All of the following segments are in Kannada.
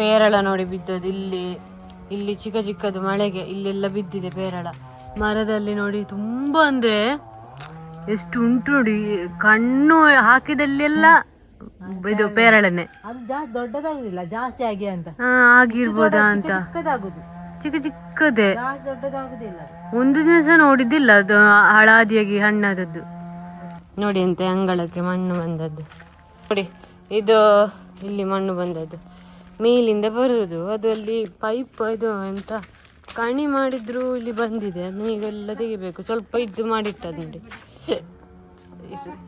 ಪೇರಳ ನೋಡಿ ಬಿದ್ದದ್ದು ಇಲ್ಲಿ. ಇಲ್ಲಿ ಚಿಕ್ಕ ಚಿಕ್ಕದು ಮಳೆಗೆ ಇಲ್ಲೆಲ್ಲ ಬಿದ್ದಿದೆ ಪೇರಳ. ಮರದಲ್ಲಿ ನೋಡಿ ತುಂಬ ಅಂದ್ರೆ ಎಷ್ಟು ಉಂಟು ನೋಡಿ. ಕಣ್ಣು ಹಾಕಿದಲ್ಲೆಲ್ಲ ಇದು ಪೇರಳನೆ. ಅದು ಜಾಸ್ತಿ ದೊಡ್ಡದಾಗುದಿಲ್ಲ ಜಾಸ್ತಿ ಆಗಿ ಅಂತ. ಆಗಿರ್ಬೋದಾ ಅಂತ. ಚಿಕ್ಕ ಚಿಕ್ಕದೇ. ದೊಡ್ಡದಾಗುದಿಲ್ಲ ಒಂದು ದಿವಸ ನೋಡಿದ್ದಿಲ್ಲ ಅದು ಹಳಾದಿಯಾಗಿ ಹಣ್ಣಾದದ್ದು. ನೋಡಿ ಅಂತೆ ಅಂಗಳಕ್ಕೆ ಮಣ್ಣು ಬಂದದ್ದು. ನೋಡಿ ಇದು ಇಲ್ಲಿ ಮಣ್ಣು ಬಂದದ್ದು. ಮೇಲಿಂದ ಬರುವುದು. ಅದು ಅಲ್ಲಿ ಪೈಪ್ ಇದು ಎಂತ ಕಣಿ ಮಾಡಿದ್ರು ಇಲ್ಲಿ ಬಂದಿದೆ. ಅದನ್ನ ಈಗೆಲ್ಲ ತೆಗಿಬೇಕು. ಸ್ವಲ್ಪ ಇದು ಮಾಡಿಟ್ಟದು ನೋಡಿ.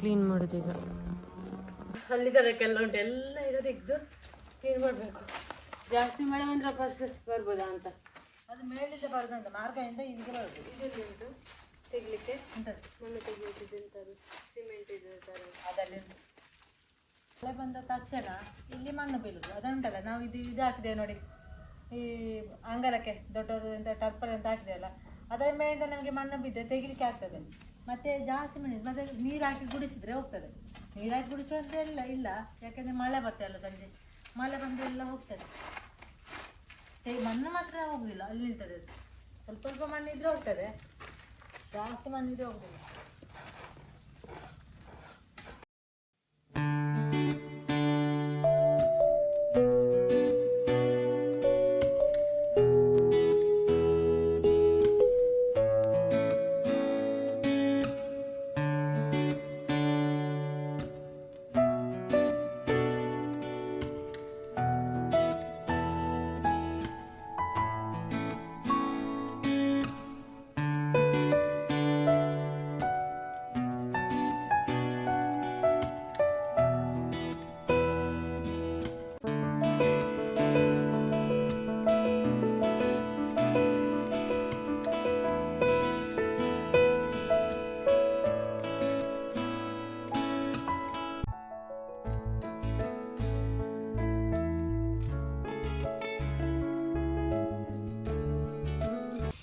ಕ್ಲೀನ್ ಮಾಡೋದು ಈಗ. ಅಲ್ಲಿ ತರಕ್ಕೆಲ್ಲ ಉಂಟು. ಎಲ್ಲ ಈಗ ತೆಗೆದು ಕ್ಲೀನ್ ಮಾಡಬೇಕು. ಜಾಸ್ತಿ ಮಳೆ ಬಂದ್ರೆ ವಾಪಸ್ ಬರ್ಬೋದಾ ಅಂತ? ಅದು ಮೇಲಿಂದ ಬರುದಂತ ಮಾರ್ಗದಿಂದ ಹಿಂದೆ ಬರೋದು. ಇದೆಲ್ಲಿ ಉಂಟು. ತೆಗಿಲಿಕ್ಕೆ? ಮಣ್ಣು ತೆಗಿಯೋದು ಎಂತದು? ಸಿಮೆಂಟ್ ಇದು ಥರ ಅದಲ್ಲಿ ಉಂಟು. ಮಳೆ ಬಂದ ತಕ್ಷಣ ಇಲ್ಲಿ ಮಣ್ಣು ಬೀಳುದು. ಅದಂಟಲ್ಲ ನಾವು ಇದು ಇದು ಹಾಕಿದ್ದೇವೆ ನೋಡಿ. ಈ ಅಂಗಲಕ್ಕೆ ದೊಡ್ಡದು ಎಂತ ಟರ್ಪಲ್ ಅಂತ ಹಾಕಿದೆವಲ್ಲ ಅದರ ಮೇಲಿಂದ ನಮಗೆ ಮಣ್ಣು ಬಿದ್ದರೆ ತೆಗಿಲಿಕ್ಕೆ ಆಗ್ತದೆ. ಮತ್ತೆ ಜಾಸ್ತಿ ಮಣ್ಣು, ಮತ್ತೆ ನೀರು ಹಾಕಿ ಗುಡಿಸಿದ್ರೆ ಹೋಗ್ತದೆ. ನೀರು ಹಾಕಿ ಗುಡಿಸುವಂತ ಇಲ್ಲ ಇಲ್ಲ, ಯಾಕೆಂದ್ರೆ ಮಳೆ ಬರ್ತಲ್ಲ ಸಂಜೆ. ಮಳೆ ಬಂದು ಎಲ್ಲ ಹೋಗ್ತದೆ. ಮಣ್ಣು ಮಾತ್ರ ಹೋಗುದಿಲ್ಲ, ಅಲ್ಲಿ ನಿಲ್ತದೆ. ಸ್ವಲ್ಪ ಸ್ವಲ್ಪ ಮಣ್ಣಿದ್ರೆ ಹೋಗ್ತದೆ. ಜಾಸ್ತಿ ಮಣ್ಣಿದ್ರೆ ಹೋಗುದಿಲ್ಲ.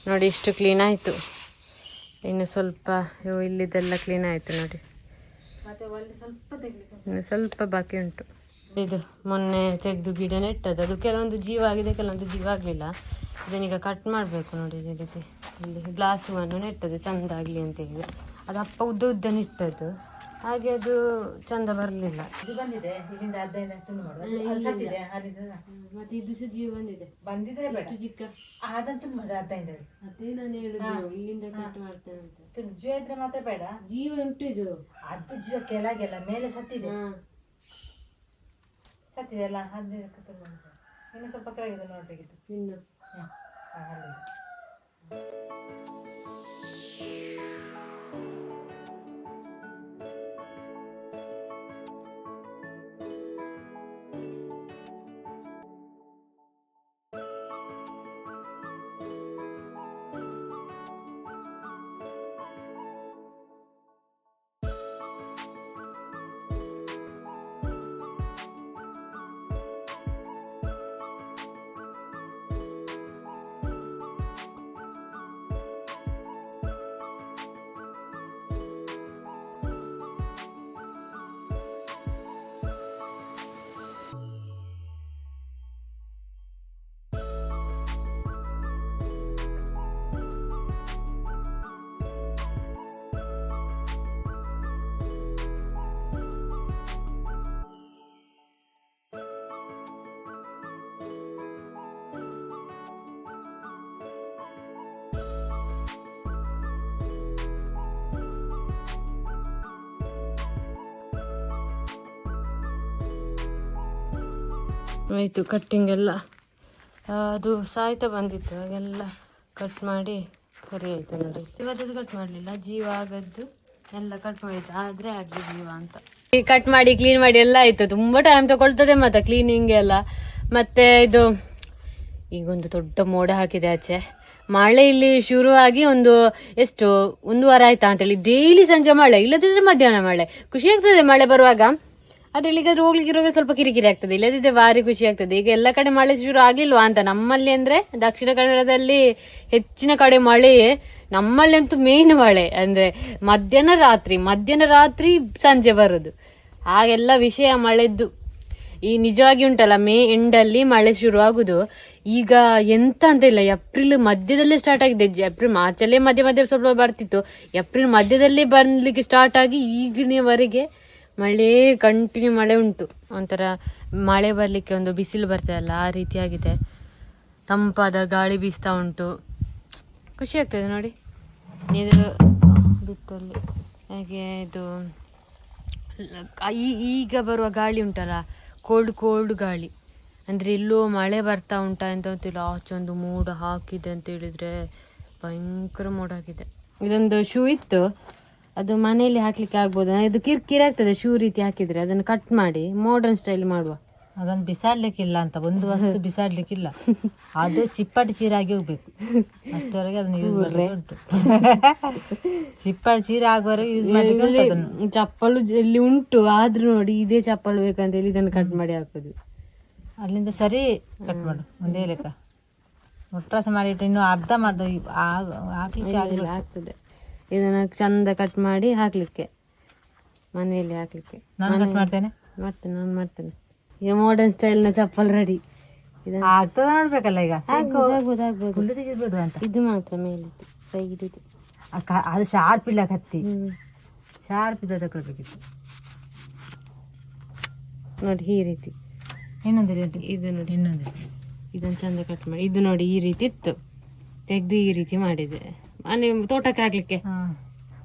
ನೋಡಿ, ಇಷ್ಟು ಕ್ಲೀನ್ ಆಯಿತು. ಇನ್ನು ಸ್ವಲ್ಪ ಇಲ್ಲಿದೆಲ್ಲ ಕ್ಲೀನ್ ಆಯಿತು ನೋಡಿ. ಇನ್ನು ಸ್ವಲ್ಪ ಬಾಕಿ ಉಂಟು. ಇದು ಮೊನ್ನೆ ತೆಗೆದು ಗಿಡ ನೆಟ್ಟದ್ದು. ಅದು ಕೆಲವೊಂದು ಜೀವ ಆಗಿದೆ, ಕೆಲವೊಂದು ಜೀವ ಆಗಲಿಲ್ಲ. ಇದನ್ನೀಗ ಕಟ್ ಮಾಡಬೇಕು ನೋಡಿ, ಇದೇ ರೀತಿ. ಇಲ್ಲಿ ಗ್ಲಾಸ್ ಹೂವನ್ನು ನೆಟ್ಟದ್ದು, ಚಂದ ಆಗಲಿ ಅಂತೇಳಿ ಅದು ಅಪ್ಪ ಉದ್ದ ಉದ್ದ ನೆಟ್ಟದ್ದು ಹಾಗೆ ಅದು ಚಂದ ಬರಲಿಲ್ಲ. ಇದು ಬಂದಿದೆ ಇಲ್ಲಿಂದ ಅರ್ಧ ತುಂಡು ಮಾಡುವ. ಮತ್ತೆ ಇದು ಸಹ ಜೀವ ಬಂದಿದೆ. ಬಂದಿದ್ರೆ ಬೇಡ. ಚಿಕ್ಕ? ಅದನ್ನ ತುಂಡು ಮಾಡು ಹದಿನೈದು ಅದೇ ನಾನು ಹೇಳಿದ್ದು ಇಲ್ಲಿಂದ ಕಟ್ ಮಾಡ್ತೇನೆ ಅಂತ. ತುಂಡು ಜೀವ ಇದ್ರೆ ಮಾತ್ರ ಬೇಡ. ಜೀವ ಉಂಟು ಇದು. ಅದು ಜೀವ ಕೆಳಗೆಲ್ಲ ಮೇಲೆ ಸತ್ತಿದೆ. ಸತ್ತಿದೆ ಅಲ್ಲ ಹದಿನೈದಕ್ಕೆ ತುಂಡು ಇನ್ನು ಸ್ವಲ್ಪ ಕೆಳಗಿದೆ ನೋಡ್ಬೇಕಿತ್ತು. ಇನ್ನು. ಹಾ, ಆಯಿತು ಕಟ್ಟಿಂಗ್ ಎಲ್ಲ. ಅದು ಸಾಯ್ತಾ ಬಂದಿತ್ತು, ಹಾಗೆಲ್ಲ ಕಟ್ ಮಾಡಿ ಸರಿ ಆಯಿತು ನೋಡಿ. ಇವತ್ತದು ಕಟ್ ಮಾಡಲಿಲ್ಲ, ಜೀವ ಆಗದ್ದು ಎಲ್ಲ ಕಟ್ ಮಾಡಿತ್ತು ಆದರೆ ಆಗಲಿ ಜೀವ ಅಂತ. ಈ ಕಟ್ ಮಾಡಿ ಕ್ಲೀನ್ ಮಾಡಿ ಎಲ್ಲ ಆಯಿತು, ತುಂಬ ಟೈಮ್ ತಗೊಳ್ತದೆ ಮತ್ತೆ ಕ್ಲೀನಿಂಗ್ ಎಲ್ಲ. ಮತ್ತೆ ಇದು, ಈಗೊಂದು ದೊಡ್ಡ ಮೋಡ ಹಾಕಿದೆ ಆಚೆ. ಮಳೆ ಇಲ್ಲಿ ಶುರುವಾಗಿ ಒಂದು ಎಷ್ಟು, ಒಂದು ವಾರ ಆಯ್ತಾ ಅಂತೇಳಿ ಡೈಲಿ ಸಂಜೆ ಮಳೆ, ಇಲ್ಲದಿದ್ರೆ ಮಧ್ಯಾಹ್ನ ಮಳೆ. ಖುಷಿ ಆಗ್ತದೆ ಮಳೆ ಬರುವಾಗ. ಅದ್ರ ಈಗ ಹೋಗ್ಲಿಕ್ಕೆ ಇರುವಾಗ ಸ್ವಲ್ಪ ಕಿರಿಕಿರಿ ಆಗ್ತದೆ. ಇಲ್ಲದಿದ್ದರೆ ಭಾರಿ ಖುಷಿ ಆಗ್ತದೆ. ಈಗ ಎಲ್ಲ ಕಡೆ ಮಳೆ ಶುರು ಆಗಿಲ್ವಾ ಅಂತ ನಮ್ಮಲ್ಲಿ ಅಂದ್ರೆ ದಕ್ಷಿಣ ಕನ್ನಡದಲ್ಲಿ ಹೆಚ್ಚಿನ ಕಡೆ ಮಳೆ, ನಮ್ಮಲ್ಲಿ ಅಂತೂ ಮೇನ್ ಮಳೆ ಅಂದ್ರೆ ಮಧ್ಯಾಹ್ನ ರಾತ್ರಿ ಮಧ್ಯಾಹ್ನ ರಾತ್ರಿ ಸಂಜೆ ಬರೋದು. ಹಾಗೆಲ್ಲ ವಿಷಯ ಮಳೆದ್ದು. ಈ ನಿಜವಾಗಿ ಉಂಟಲ್ಲ, ಮೇ ಎಂಡಲ್ಲಿ ಮಳೆ ಶುರು ಆಗುದು. ಈಗ ಎಂತ ಅಂತ ಇಲ್ಲ, ಏಪ್ರಿಲ್ ಮಧ್ಯದಲ್ಲೇ ಸ್ಟಾರ್ಟ್ ಆಗಿದೆ. ಏಪ್ರಿಲ್ ಮಾರ್ಚಲ್ಲೇ ಮಧ್ಯ ಮಧ್ಯ ಸ್ವಲ್ಪ ಬರ್ತಿತ್ತು. ಏಪ್ರಿಲ್ ಮಧ್ಯದಲ್ಲೇ ಬರ್ಲಿಕ್ಕೆ ಸ್ಟಾರ್ಟ್ ಆಗಿ ಈಗಿನವರೆಗೆ ಮಳೆ ಕಂಟಿನ್ಯೂ ಮಳೆ ಉಂಟು. ಒಂಥರ ಮಳೆ ಬರಲಿಕ್ಕೆ ಒಂದು ಬಿಸಿಲು ಬರ್ತದಲ್ಲ, ಆ ರೀತಿಯಾಗಿದೆ. ತಂಪಾದ ಗಾಳಿ ಬೀಸ್ತಾ ಉಂಟು. ಖುಷಿ ಆಗ್ತದೆ ನೋಡಿ. ಇದು ಬಿತ್ತಲ್ಲಿ. ಹಾಗೆ ಇದು, ಈ- ಈಗ ಬರುವ ಗಾಳಿ ಉಂಟಲ್ಲ ಕೋಲ್ಡ್ ಕೋಲ್ಡ್ ಗಾಳಿ. ಅಂದರೆ ಎಲ್ಲೋ ಮಳೆ ಬರ್ತಾ ಉಂಟಾ ಅಂತ ಗೊತ್ತಿಲ್ಲ. ಆಚೆ ಒಂದು ಮೋಡ ಹಾಕಿದೆ ಅಂತ ಹೇಳಿದರೆ ಭಯಂಕರ ಮೋಡ ಹಾಕಿದೆ ಇದೊಂದು ಶೂ ಇತ್ತು. ಅದು ಮನೆಯಲ್ಲಿ ಹಾಕ್ಲಿಕ್ಕೆ ಆಗ್ಬೋದು? ಇದು ಕಿರ್ಕಿರಿ ಆಗ್ತದೆ ಶೂ ರೀತಿ ಹಾಕಿದ್ರೆ. ಅದನ್ನು ಕಟ್ ಮಾಡಿ ಮಾಡರ್ನ್ ಸ್ಟೈಲ್ ಮಾಡುವ. ಅದನ್ನು ಬಿಸಾಡ್ಲಿಕ್ಕಿಲ್ಲ ಅಂತ ಒಂದು ವಸ್ತು ಬಿಸಾಡ್ಲಿಕ್ಕಿಲ್ಲ. ಅದು ಚಿಪ್ಪಟೆ ಚೀರ ಆಗಿ ಹೋಗ್ಬೇಕು. ಅಷ್ಟವರೆಗೆ ಅದನ್ನು ಯೂಸ್ ಮಾಡಲಿಕ್ಕೆ ಉಂಟು. ಚಿಪ್ಪಾಟಿ ಚೀರ ಆಗುವವರೆಗೆ ಯೂಸ್ ಮಾಡ್ಲಿಕ್ಕೆ ಉಂಟು ಅದನ್ನು. ಚಪ್ಪಲು ಇಲ್ಲಿ ಉಂಟು ಆದ್ರೂ ನೋಡಿ ಇದೇ ಚಪ್ಪಲು ಬೇಕಂತ ಹೇಳಿ ಇದನ್ನು ಕಟ್ ಮಾಡಿ ಹಾಕೋದು. ಅಲ್ಲಿಂದ ಸರಿ ಕಟ್ ಮಾಡು ಒಂದೇ ಲೆಕ್ಕ. ಒಟ್ರಾಸ ಮಾಡಿಟ್ಟು ಇನ್ನು ಅರ್ಧ ಮಾಡ್ದ ಆಗಲ್ಲ ಆಗ್ತದೆ. ಇದನ್ನು ಚಂದ ಕಟ್ ಮಾಡಿ ಹಾಕ್ಲಿಕ್ಕೆ. ಮನೆಯಲ್ಲಿ ಹಾಕ್ಲಿಕ್ಕೆ. ನಾನು ಕಟ್ ಮಾಡ್ತೇನೆ. ಮಾಡ್ತೇನೆ ನಾನು ಮಾಡ್ತೇನೆ. ಈಗ ಮಾಡರ್ನ್ ಸ್ಟೈಲ್ನ ಚಪ್ಪಲ್ ರೆಡಿ ಆಗ್ತದ ನೋಡ್ಬೇಕಲ್ಲ ಈಗ? ಆಗ್ಬೋದು ಆಗ್ಬೋದು ಆಗ್ಬೋದು. ಫುಲ್ಲು ತೆಗೆದ್ಬಿಡು ಅಂತ? ಇದು ಮಾತ್ರ ಮೇಲಿದ್ದು ಸೈಡ್ ಇದು ಅದು ಶಾರ್ಪ್ ಇಲ್ಲ ಕತ್ತಿ. ಶಾರ್ಪ್ ಇದ್ದ ತಗೊಳ್ಬೇಕಿತ್ತು ನೋಡಿ ಈ ರೀತಿ. ಇನ್ನೊಂದು ರೀತಿ ಇದು ನೋಡಿ. ಇನ್ನೊಂದು. ಇದನ್ನು ಚಂದ ಕಟ್ ಮಾಡಿ. ಇದು ನೋಡಿ ಈ ರೀತಿ ಇತ್ತು. ತೆಗೆದು ಈ ರೀತಿ ಮಾಡಿದೆ. ಮನೆ ತೋಟಕ್ಕೆ ಹಾಕ್ಲಿಕ್ಕೆ.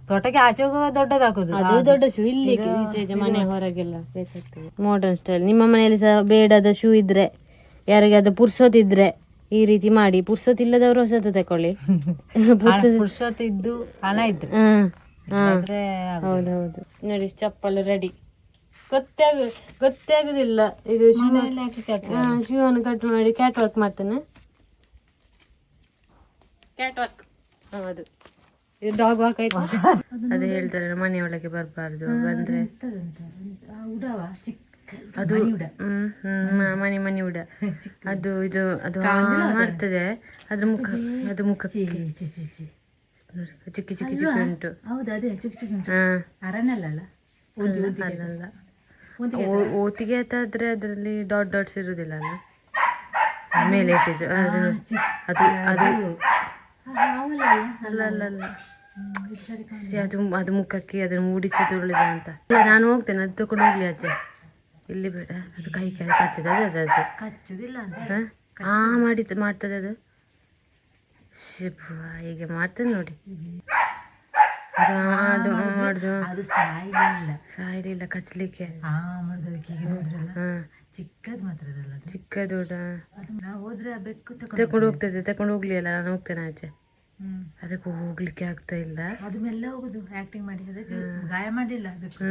ತೋಟಕ್ಕೆ ಆಚೆ ಹೋಗುವ ದೊಡ್ಡದಾಕೋದು. ಅದು ದೊಡ್ಡ ಶೂ. ಇಲ್ಲಿ ಈಚೆ ಮನೆ ಹೊರಗೆಲ್ಲ ಬೇಕಾಗ್ತದೆ. ಮಾಡರ್ನ್ ಸ್ಟೈಲ್ ನಿಮ್ಮ ಮನೆಯಲ್ಲಿ ಸಹ ಬೇಡದ ಶೂ ಇದ್ರೆ ಯಾರಿಗೆ ಅದು ಪುರ್ಸೋತಿದ್ರೆ ಈ ರೀತಿ ಮಾಡಿ. ಪುರ್ಸೋತ್ ಇಲ್ಲದವರು ಹೊಸತು ತಕೊಳ್ಳಿ. ಇದ್ದು ಹಣ ಇದ್ರೆ. ಹೌದೌದು. ನೋಡಿ ಚಪ್ಪಲ್ ರೆಡಿ ಗೊತ್ತೇ ಗೊತ್ತೇ ಆಗುದಿಲ್ಲ ಇದು. ಶೂ ಅನ್ನು ಕಟ್ ಮಾಡಿ ಕ್ಯಾಟ್ ವರ್ಕ್ ಮಾಡ್ತಾನೆ. ಕ್ಯಾಟ್ ವರ್ಕ್ ಇದು ಡಾಗ್ ವಾಕ್ ಆಯ್ತು? ಅದು ಹೇಳ್ತಾರೆ ಮನೆಯೊಳಗೆ ಬರಬಾರ್ದು. ಬಂದ್ರೆ ಅದು ಹ್ಮ್ ಮನೆ ಮನೆ ಉಡ. ಅದು ಇದು ಅದು ಮಾಡ್ತದೆ. ಅದ್ರ ಮುಖ ಅದು. ಮುಖ ಚುಕ್ಕಿ ಚಿಕ್ಕಿ ಚಿಕ್ಕಿ ಉಂಟು. ಹೌದು ಅದೇ ಚಿಕ್ಕ ಚಿಕ್ಕ ಹಾ. ಅರಣ್ಯಲ್ಲ ಅಲ್ಲಲ್ಲ. ಓ- ಓತಿಗೆ ಆದ್ರೆ ಅದರಲ್ಲಿ ಡಾಟ್ ಡಾಟ್ಸ್ ಇರುದಿಲ್ಲ ಅಲ್ಲ? ಮೇಲೆ ಇಟ್ಟಿದ್ದು ಅದು ಅದು ಅದು ಅಲ್ಲ ಅಲ್ಲ ಅಲ್ಲ. ಶ್ಶೆ, ಅದು ಅದು ಮುಖಕ್ಕೆ ಅದನ್ನು ಮೂಡಿಸಿ ತುಳಿದ ಅಂತ. ಇಲ್ಲ ನಾನು ಹೋಗ್ತೇನೆ ಅದು ತಗೊಂಡು ಹೋಗ್ಲಿ ಅಜ್ಜ. ಇಲ್ಲಿ ಬೇಡ ಅದು ಕೈ ಕೈ ಕಚ್ಚದ ಅದು ಅದು ಅಜ್ಜ ಕಚ್ಚುದಿಲ್ಲ ಹ? ಆ ಮಾಡಿ ಮಾಡ್ತದೆ ಅದು. ಶಿಬ್ಬ ಹೀಗೆ ಮಾಡ್ತದೆ ನೋಡಿ. ಅದು ಮಾಡುದು. ಅದು ಸಾಯಿಲ್ಲ ಸಾಯ್ಲಿಲ್ಲ ನೋಡಿದ್ರಲ್ಲ ಹಾ ಚಿಕ್ಕದ್ ಮಾತ್ರ ಅದಲ್ಲ ಅದು. ಚಿಕ್ಕ ದೊಡ್ಡ ನಾವು ಹೋದ್ರೆ ಆ ಬೆಕ್ಕು ತಕೊಂಡು ಹೋಗ್ತದೆ ತಕೊಂಡು ಹೋಗ್ಲಿ ಅಲ್ಲ ನಾನು ಹೋಗ್ತೇನೆ ಆಚೆ. ಅದಕ್ಕೂ ಅದಕ್ಕೆ ಹೋಗ್ಲಿಕ್ಕೆ ಆಗ್ತಾ ಇಲ್ಲ. ಅದು ಮೆಲ್ಲ ಹೋಗುದು ಆಕ್ಟಿಂಗ್ ಮಾಡಿ ಅದಕ್ಕೆ ಗಾಯ ಮಾಡಲಿಲ್ಲ ಬೆಕ್ಕು.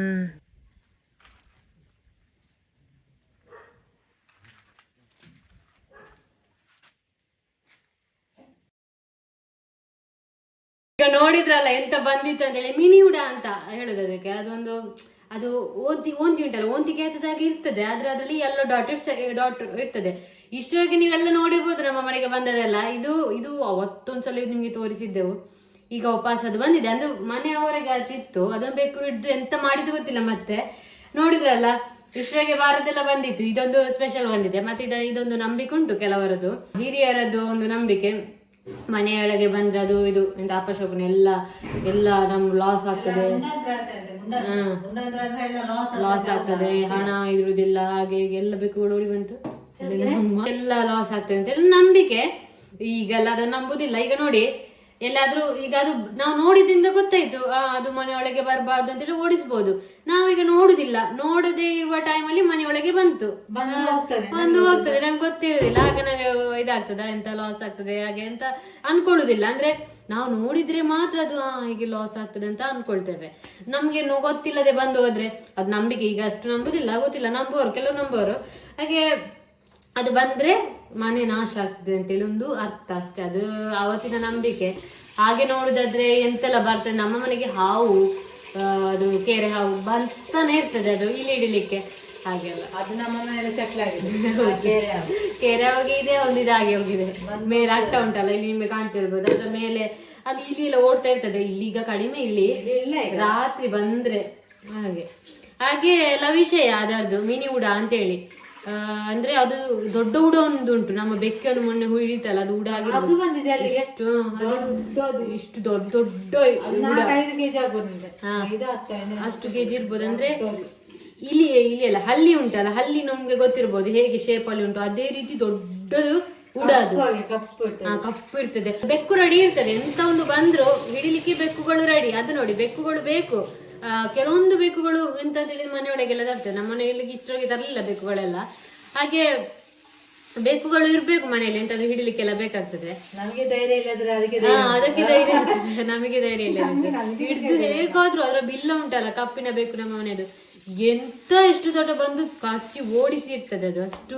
ನೋಡಿದ್ರಲ್ಲ ಎಂತ ಬಂದಿತ್ತು ಅಂತ ಹೇಳಿ ಮಿನಿ ಉಡ ಅಂತ ಹೇಳುದು ಅದಕ್ಕೆ. ಅದೊಂದು, ಅದು ಓಂತಿ ಓಂತಿ ಉಂಟಲ್ಲ ಓಂತಿಗೆ ಹಾಕಿದಾಗೆ ಇರ್ತದೆ. ಆದ್ರೆ ಅದರಲ್ಲಿ ಎಲ್ಲ ಡಾಟ್ ಡಾಟ್ ಇರ್ತದೆ. ಇಷ್ಟವಾಗಿ ನೀವೆಲ್ಲ ನೋಡಿರ್ಬೋದು ನಮ್ಮ ಮನೆಗೆ ಬಂದದೆಲ್ಲ ಇದು ಇದು ಅವತ್ತೊಂದ್ಸಲ ನಿಮ್ಗೆ ತೋರಿಸಿದ್ದೆವು. ಈಗ ವಾಪಸ್ ಅದು ಬಂದಿದೆ. ಅಂದ್ರೆ ಮನೆಯವರೆಗೆ ಆಚೆ ಇತ್ತು. ಅದೊಂದು ಬೇಕು ಹಿಡ್ದು ಎಂತ ಮಾಡಿದ್ದು ಗೊತ್ತಿಲ್ಲ ಮತ್ತೆ. ನೋಡಿದ್ರಲ್ಲ ಇಷ್ಟರಾಗೆ ವಾರದೆಲ್ಲ ಬಂದಿತ್ತು. ಇದೊಂದು ಸ್ಪೆಷಲ್ ಬಂದಿದೆ. ಮತ್ತೆ ಇದ, ಇದೊಂದು ನಂಬಿಕೆ ಉಂಟು ಕೆಲವರದ್ದು. ಹಿರಿಯರದ್ದು ಒಂದು ನಂಬಿಕೆ. ಮನೆಯೊಳಗೆ ಬಂದ್ರೆ ಅದು ಇದು ಎಂತ ಅಪಶೋಕನ ಎಲ್ಲ ಎಲ್ಲ ನಮ್ ಲಾಸ್ ಆಗ್ತದೆ. ಲಾಸ್ ಆಗ್ತದೆ ಹಣ ಇರುವುದಿಲ್ಲ ಹಾಗೆ ಹೀಗೆ ಎಲ್ಲ ಬೇಕು ಓಡಿ ಬಂತು. ಎಲ್ಲ ಲಾಸ್ ಆಗ್ತದೆ ಅಂತ ನಂಬಿಕೆ. ಈಗೆಲ್ಲ ಅದನ್ನ ನಂಬುದಿಲ್ಲ. ಈಗ ನೋಡಿ ಎಲ್ಲಾದ್ರೂ ಈಗ ಅದು ನಾವು ನೋಡಿದ್ರಿಂದ ಗೊತ್ತಾಯ್ತು ಆ ಅದು ಮನೆಯೊಳಗೆ ಬರಬಾರ್ದು ಅಂತೇಳಿ ಓಡಿಸ್ಬೋದು. ನಾವೀಗ ನೋಡುದಿಲ್ಲ ನೋಡದೇ ಇರುವ ಟೈಮ್ ಟೈಮಲ್ಲಿ ಮನೆಯೊಳಗೆ ಬಂತು. ಬಂದು ಹೋಗ್ತದೆ ಬಂದು ಹೋಗ್ತದೆ ನಮ್ಗೆ ಗೊತ್ತಿರುದಿಲ್ಲ ಆಗ ನಾವು ಇದಾಗ್ತದ ಎಂತ ಲಾಸ್ ಆಗ್ತದೆ ಹಾಗೆ ಅಂತ ಅನ್ಕೊಳ್ಳುದಿಲ್ಲ. ಅಂದ್ರೆ ನಾವು ನೋಡಿದ್ರೆ ಮಾತ್ರ ಅದು ಹೀಗೆ ಲಾಸ್ ಆಗ್ತದೆ ಅಂತ ಅನ್ಕೊಳ್ತೇವೆ. ನಮ್ಗೆ ಗೊತ್ತಿಲ್ಲದೆ ಬಂದು ಹೋದ್ರೆ ಅದು ನಂಬಿಕೆ ಈಗ ಅಷ್ಟು ನಂಬುದಿಲ್ಲ ಗೊತ್ತಿಲ್ಲ ನಂಬೋರು ಕೆಲವು ನಂಬೋರು ಹಾಗೆ ಅದು ಬಂದ್ರೆ ಮನೆ ನಾಶ ಆಗ್ತದೆ ಅಂತೇಳಿ ಒಂದು ಅರ್ಥ ಅಷ್ಟೇ. ಅದು ಅವತ್ತಿನ ನಂಬಿಕೆ. ಹಾಗೆ ನೋಡುದಾದ್ರೆ ಎಂತೆಲ್ಲ ಬರ್ತದೆ? ನಮ್ಮ ಮನೆಗೆ ಹಾವು ಅದು ಕೆರೆ ಹಾವು ಬರ್ತಾನೆ ಇರ್ತದೆ. ಅದು ಇಲ್ಲಿ ಹಿಡಿಲಿಕ್ಕೆ ಹಾಗೆಲ್ಲ ಅದು ನಮ್ಮ ಮನೆಯಲ್ಲಿ ಸೆಟ್ಲ್ ಆಗಿದೆ. ಕೆರೆ ಹೋಗಿದೆ ಒಂದು ಇದಾಗಿ ಹೋಗಿದೆ. ಮೇಲೆ ಅಟ್ಟ ಉಂಟಲ್ಲ ಇಲ್ಲಿ ನಿಮಗೆ ಕಾಣ್ತಿರ್ಬೋದು. ಅದ್ರ ಮೇಲೆ ಅದು ಇಲ್ಲಿ ಎಲ್ಲ ಓಡ್ತಾ ಇರ್ತದೆ. ಇಲ್ಲಿ. ಈಗ ಕಡಿಮೆ ಇಲ್ಲಿ ರಾತ್ರಿ ಬಂದ್ರೆ ಹಾಗೆ. ಹಾಗೆ ಎಲ್ಲ ವಿಷಯ ಅದರದ್ದು ಮಿನಿ ಉಡ ಅಂತೇಳಿ. ಆ, ಅಂದ್ರೆ ಅದು ದೊಡ್ಡ ಉಡ ಒಂದು ಉಂಟು. ನಮ್ಮ ಬೆಕ್ಕನ್ನು ಮೊನ್ನೆ ಹುಳಿತಲ್ಲ ಅದು ಉಡ ಅದು ಬಂದಿದೆ ಅಲ್ಲಿಗೆ ಇಷ್ಟು ದೊಡ್ಡ ದೊಡ್ಡ ಅಷ್ಟು ಕೆಜಿ ಇರ್ಬೋದು. ಅಂದ್ರೆ ಇಲಿ ಇಲಿ ಅಲ್ಲ ಹಲ್ಲಿ ಉಂಟಲ್ಲ ಹಲ್ಲಿ ನಮ್ಗೆ ಗೊತ್ತಿರ್ಬೋದು ಹೇಗೆ ಶೇಪ್ ಅಲ್ಲಿ ಉಂಟು. ಅದೇ ರೀತಿ ದೊಡ್ಡದು ಉಡ ಅದು. ಹಾಗೆ ಕಪ್ಪು ಇರ್ತದೆ. ಬೆಕ್ಕು ರೆಡಿ ಇರ್ತದೆ. ಎಂತ ಒಂದು ಬಂದ್ರು ಹಿಡಿಲಿಕ್ಕೆ ಬೆಕ್ಕುಗಳು ರೆಡಿ ಅದು ನೋಡಿ ಬೆಕ್ಕುಗಳು ಬೇಕು. ಕೆಲವೊಂದು ಬೆಕ್ಕುಗಳು ಎಂತ ಹೇಳಿ ಮನೆಯೊಳಗೆಲ್ಲ ತರ್ತೇವೆ. ನಮ್ಮ ಮನೆಯಲ್ಲಿ ಇಷ್ಟರೊಳಗೆ ತರಲಿಲ್ಲ ಬೆಕ್ಕುಗಳೆಲ್ಲ. ಹಾಗೆ ಬೆಕ್ಕುಗಳು ಇರ್ಬೇಕು ಮನೆಯಲ್ಲಿ ಎಂತಾದ್ರೂ ಹಿಡಿಲಿಕ್ಕೆಲ್ಲ ಬೇಕಾಗ್ತದೆ. ನಮಗೆ ಧೈರ್ಯ ಇಲ್ಲದ್ರೆ ಅದಕ್ಕೆ ಅದಕ್ಕೆ ಧೈರ್ಯ. ನಮಗೆ ಧೈರ್ಯ ಇಲ್ಲ ಹಿಡಿದು ಹೇಗಾದ್ರೂ ಅದರ ಬಿಲ್ಲ ಉಂಟಲ್ಲ ಕಪ್ಪಿನ ಬೇಕು ನಮ್ಮ ಮನೆಯದು. ಎಂತ ಎಷ್ಟು ದೊಡ್ಡ ಬಂದು ಕಚ್ಚಿ ಓಡಿಸಿ ಇರ್ತದೆ ಅದು, ಅಷ್ಟು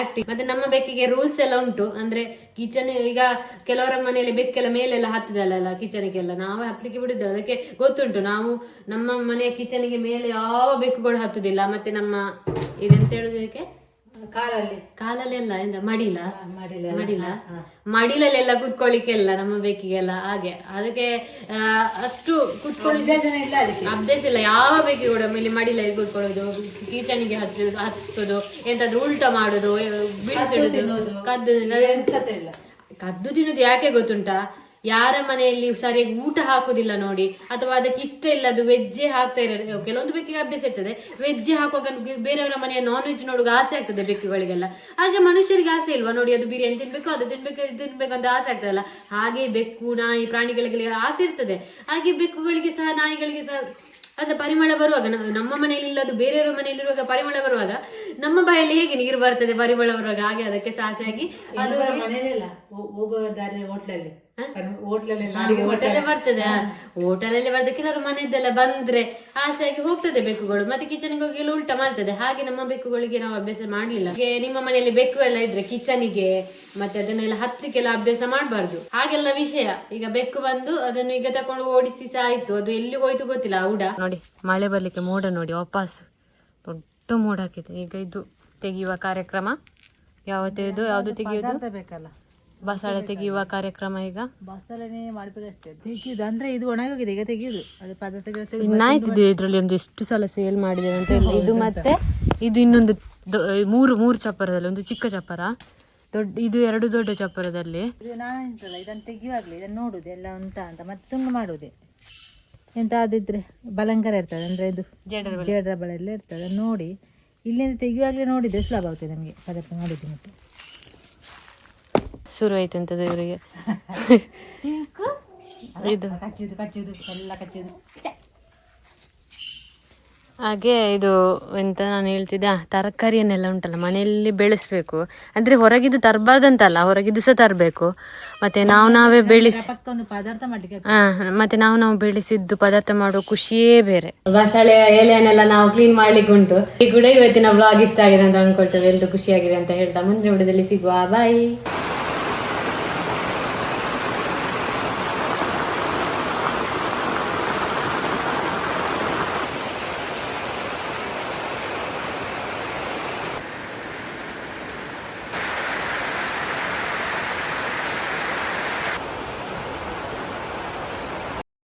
ಆಕ್ಟಿವ್ ಮತ್ತೆ ನಮ್ಮ ಬೆಕ್ಕಿಗೆ ರೂಲ್ಸ್ ಎಲ್ಲ ಉಂಟು. ಅಂದ್ರೆ ಕಿಚನ್ ಈಗ ಕೆಲವರ ಮನೆಯಲ್ಲಿ ಬೆಕ್ಕೆಲ್ಲ ಮೇಲೆಲ್ಲ ಹತ್ತದಲ್ಲ ಕಿಚನ್ಗೆಲ್ಲ ನಾವೇ ಹತ್ಲಿಕ್ಕೆ ಬಿಡುದು. ಅದಕ್ಕೆ ಗೊತ್ತುಂಟು, ನಾವು ನಮ್ಮ ಮನೆಯ ಕಿಚನ್ಗೆ ಮೇಲೆ ಯಾವ ಬೆಕ್ಕುಗಳು ಹತ್ತುದಿಲ್ಲ. ಮತ್ತೆ ನಮ್ಮ, ಇದೆಂತ ಹೇಳುದಕ್ಕೆ ಕಾಲಲ್ಲಿ? ಕಾಲಲ್ಲೆಲ್ಲ ಎಂತ ಮಡಿಲ? ಮಡಿಲ ಮಡಿಲ. ಮಡಿಲಲ್ಲೆಲ್ಲ ಕುತ್ಕೊಳ್ಳಿಕ್ಕೆಲ್ಲ ನಮ್ಮ ಬೇಕಿಗೆಲ್ಲ ಹಾಗೆ. ಅದಕ್ಕೆ ಅಷ್ಟು ಕುತ್ಕೊಳ್ಳಿ ಜನ ಇಲ್ಲ ಅದಕ್ಕೆ. ಅಭ್ಯಾಸ ಇಲ್ಲ. ಯಾವ ಬೇಕಿ ಕೂಡ ಮೇಲೆ ಮಡಿಲಲ್ಲಿ ಕೂತ್ಕೊಳ್ಳೋದು ಕಿಚನಿಗೆ ಹತ್ತಿ ಹತ್ತೋದು ಎಂತಾದ್ರೂ ಉಲ್ಟ ಮಾಡೋದು ಬಿಡಿಸಿಡುದು ಕದ್ದು ಕದ್ದು ತಿನ್ನೋದು ಯಾಕೆ ಗೊತ್ತುಂಟಾ? ಯಾರ ಮನೆಯಲ್ಲಿ ಸರಿಯಾಗಿ ಊಟ ಹಾಕುದಿಲ್ಲ ನೋಡಿ ಅಥವಾ ಅದಕ್ಕೆ ಇಷ್ಟ ಇಲ್ಲ ಅದು ವೆಜ್ಜೆ ಹಾಕ್ತಾ ಇರೋ ಕೆಲವೊಂದು ಬೆಕ್ಕಿಗೆ ಅಭ್ಯಾಸ ಇರ್ತದೆ. ವೆಜ್ಜೆ ಹಾಕುವಾಗ ಬೇರೆಯವರ ಮನೆಯ ನಾನ್ ವೆಜ್ ನೋಡುವಾಗ ಆಸೆ ಆಗ್ತದೆ ಬೆಕ್ಕುಗಳಿಗೆಲ್ಲ. ಹಾಗೆ ಮನುಷ್ಯರಿಗೆ ಆಸೆ ಇಲ್ವಾ? ನೋಡಿ ಅದು ಬಿರಿಯಾನಿ ತಿನ್ಬೇಕು ಅದು ತಿನ್ಬೇಕು ಇದು ತಿನ್ಬೇಕು ಅಂತ ಆಸೆ ಆಗ್ತದಲ್ಲ. ಹಾಗೆ ಬೆಕ್ಕು ನಾಯಿ ಪ್ರಾಣಿಗಳಿಗೆ ಆಸೆ ಇರ್ತದೆ. ಹಾಗೆ ಬೆಕ್ಕುಗಳಿಗೆ ಸಹ ನಾಯಿಗಳಿಗೆ ಸಹ ಅದರ ಪರಿಮಳ ಬರುವಾಗ ನಮ್ಮ ಮನೆಯಲ್ಲಿ ಇಲ್ಲ ಅದು ಬೇರೆಯವರ ಮನೆಯಲ್ಲಿರುವಾಗ ಪರಿಮಳ ಬರುವಾಗ ನಮ್ಮ ಬಾಯಲ್ಲಿ ಹೇಗೆ ನೀರು ಬರ್ತದೆ ಪರಿಮಳ ಬರುವಾಗ? ಹಾಗೆ ಅದಕ್ಕೆ ಸಾಸೆ ಆಗಿ ಅದು ಇನ್ನೊಬ್ಬರ ಮನೆಯಲ್ಲ ಹೋಗೋ ದಾರಿ ಹೋಟ್ಲಲ್ಲಿ. ಹೋಟೆಲ್ ಬರ್ತದೆ ಹೋಟೆಲಲ್ಲಿ ಬರ್ತದೆ ಕೆಲವರು ಮನೆಯದೆಲ್ಲ ಬಂದ್ರೆ ಆಸೆಯಾಗಿ ಹೋಗ್ತದೆ ಬೆಕ್ಕುಗಳು. ಮತ್ತೆ ಕಿಚನ್ಗೆ ಹೋಗಿ ಎಲ್ಲ ಉಲ್ಟಾ ಮಾಡ್ತದೆ. ಹಾಗೆ ನಮ್ಮ ಬೆಕ್ಕುಗಳಿಗೆ ನಾವು ಅಭ್ಯಾಸ ಮಾಡ್ಲಿಲ್ಲ. ನಿಮ್ಮ ಮನೆಯಲ್ಲಿ ಬೆಕ್ಕು ಎಲ್ಲ ಇದ್ರೆ ಕಿಚನಿಗೆ ಮತ್ತೆ ಅದನ್ನೆಲ್ಲ ಹತ್ತಿಕೆಲ್ಲ ಅಭ್ಯಾಸ ಮಾಡಬಾರ್ದು. ಹಾಗೆಲ್ಲ ವಿಷಯ. ಈಗ ಬೆಕ್ಕು ಬಂದು ಅದನ್ನು ಈಗ ತಕೊಂಡು ಓಡಿಸಿ ಸಹ ಆಯ್ತು. ಅದು ಎಲ್ಲಿ ಹೋಯ್ತು ಗೊತ್ತಿಲ್ಲ ಊಡ ಉಡ ನೋಡಿ ಮಳೆ ಬರ್ಲಿಕ್ಕೆ ಮೋಡ ನೋಡಿ ವಾಪಸ್. ದೊಡ್ಡ ಮೋಡ ಹಾಕಿದೆ. ಈಗ ಇದು ತೆಗೆಯುವ ಕಾರ್ಯಕ್ರಮ. ಯಾವತ್ತೇ ಇದು ಯಾವ್ದು ತೆಗೆಯೋದು? ಬೇಕಲ್ಲ. ಬಸಳೆ ತೆಗೆಯುವ ಕಾರ್ಯಕ್ರಮ ಈಗ. ಬಸ್ಸಲ್ಲೇ ಮಾಡ್ಬೇಕಷ್ಟೇ. ತೆಗೆಯುದು ಅಂದ್ರೆ ಇದು ಒಣಗೋಗಿದೆ ಈಗ ತೆಗೆಯುದು. ಅದು ಪದಾರ್ಥ ಇನ್ನಾಯ್ತಿದೆ ಇದರಲ್ಲಿ ಒಂದು ಎಷ್ಟು ಸಲ ಸೇಲ್ ಮಾಡಿದ್ದೇವೆ ಅಂತ ಹೇಳಿ. ಇದು ಮತ್ತೆ ಇದು ಇನ್ನೊಂದು ಮೂರು ಮೂರು ಚಪ್ಪರದಲ್ಲಿ ಒಂದು ಚಿಕ್ಕ ಚಪ್ಪರ. ದೊಡ್ಡ ಇದು ಎರಡು ದೊಡ್ಡ ಚಪ್ಪರದಲ್ಲಿ. ಇದು ನಾನು ಎಂತಲ್ಲ ಇದನ್ನು ತೆಗಿಯುವಾಗಲೇ ಇದನ್ನು ನೋಡುದು ಎಲ್ಲ ಉಂಟಾ ಅಂತ. ಮತ್ತೆ ತುಂಡು ಮಾಡುವುದೇ ಎಂತ ಆದಿದ್ರೆ ಬಲಂಕರ ಇರ್ತದೆ ಅಂದ್ರೆ ಇದು ಜೇಡರ ಜೇಡರ ಬಳೆ ಎಲ್ಲ ಇರ್ತದೆ ನೋಡಿ. ಇಲ್ಲಿಂದ ತೆಗೆಯುವಾಗಲೇ ನೋಡಿದ್ರೆ ಸುಲಭ ಆಗ್ತದೆ ನಮಗೆ ಪದಾರ್ಥ ಮಾಡಿದ್ದು ಮತ್ತೆ. ಶುರು ಆಯ್ತು ಅಂತದ್ದು ಇವರಿಗೆ ಇದು. ಹಾಗೆ ಇದು ಎಂತ ನಾನು ಹೇಳ್ತಿದ್ದೆ ಆ, ತರಕಾರಿಯನ್ನೆಲ್ಲ ಉಂಟಲ್ಲ ಮನೆಯಲ್ಲಿ ಬೆಳೆಸ್ಬೇಕು. ಅಂದ್ರೆ ಹೊರಗಿದ್ದು ತರಬಾರ್ದಂತಲ್ಲ ಹೊರಗಿದ್ದು ಸಹ ತರಬೇಕು. ಮತ್ತೆ ನಾವು ನಾವೇ ಬೆಳೆಸಿ ಪದಾರ್ಥ ಮಾಡ್ಲಿಕ್ಕೆ ಹಾ ಮತ್ತೆ ನಾವು ನಾವು ಬೆಳೆಸಿದ್ದು ಪದಾರ್ಥ ಮಾಡುವ ಖುಷಿಯೇ ಬೇರೆ. ಬಸಳೆ ಎಲೆಯನ್ನೆಲ್ಲ ನಾವು ಕ್ಲೀನ್ ಮಾಡ್ಲಿಕ್ಕೆ ಉಂಟು. ಈ ಕೂಡ ಇವತ್ತಿನ ಬ್ಲಾಗ್ ಇಷ್ಟ ಆಗಿದೆ ಅಂತ ಅನ್ಕೊಳ್ತೇವೆ ಎಲ್ಲರೂ ಖುಷಿಯಾಗಿದೆ ಅಂತ ಹೇಳ್ತಾ ಮುಂದಿನ ವಿಡಿಯೋದಲ್ಲಿ ಸಿಗುವ. ಬಾಯ್